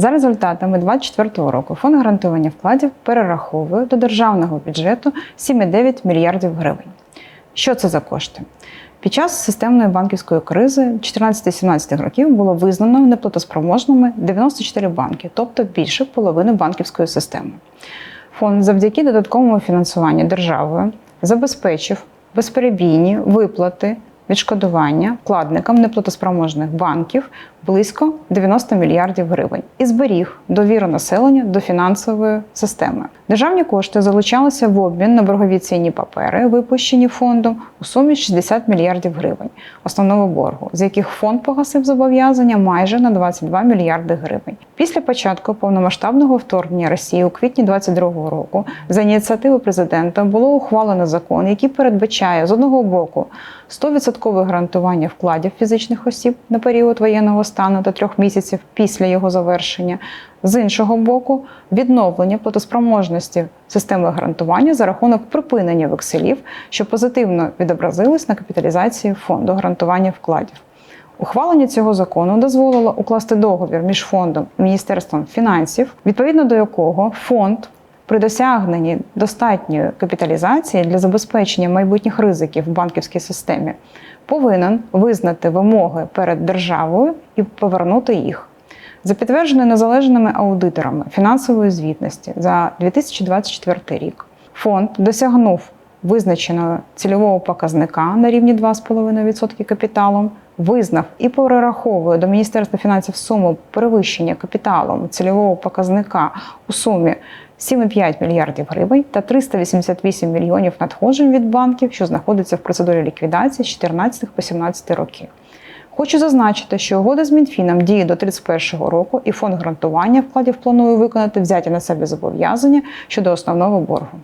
За результатами 2024 року фонд гарантування вкладів перераховує до державного бюджету 7,9 мільярдів гривень. Що це за кошти? Під час системної банківської кризи 14-17 років було визнано неплатоспроможними 94 банки, тобто більше половини банківської системи. Фонд завдяки додатковому фінансуванню державою забезпечив безперебійні виплати відшкодування вкладникам неплатоспроможних банків близько 90 мільярдів гривень і зберіг довіру населення до фінансової системи. Державні кошти залучалися в обмін на боргові цінні папери, випущені фондом у сумі 60 мільярдів гривень основного боргу, з яких фонд погасив зобов'язання майже на 22 мільярди гривень. Після початку повномасштабного вторгнення Росії у квітні 2022 року за ініціативи президента було ухвалено закон, який передбачає з одного боку 100% гарантування вкладів фізичних осіб на період воєнного стану до трьох місяців після його завершення. З іншого боку, відновлення платоспроможності системи гарантування за рахунок припинення векселів, що позитивно відобразилось на капіталізації фонду гарантування вкладів. Ухвалення цього закону дозволило укласти договір між фондом і Міністерством фінансів, відповідно до якого фонд при досягненні достатньої капіталізації для забезпечення майбутніх ризиків в банківській системі повинен визнати вимоги перед державою і повернути їх. За підтвердженою незалежними аудиторами фінансової звітності за 2024 рік фонд досягнув визначеного цільового показника на рівні 2,5% капіталу, визнав і перераховує до Міністерства фінансів суму перевищення капіталом цільового показника у сумі 7,5 мільярдів гривень та 388 мільйонів надходжень від банків, що знаходяться в процедурі ліквідації з 14 по 17 років. Хочу зазначити, що угода з Мінфіном діє до 31 року, і фонд гарантування вкладів планує виконати взяті на себе зобов'язання щодо основного боргу.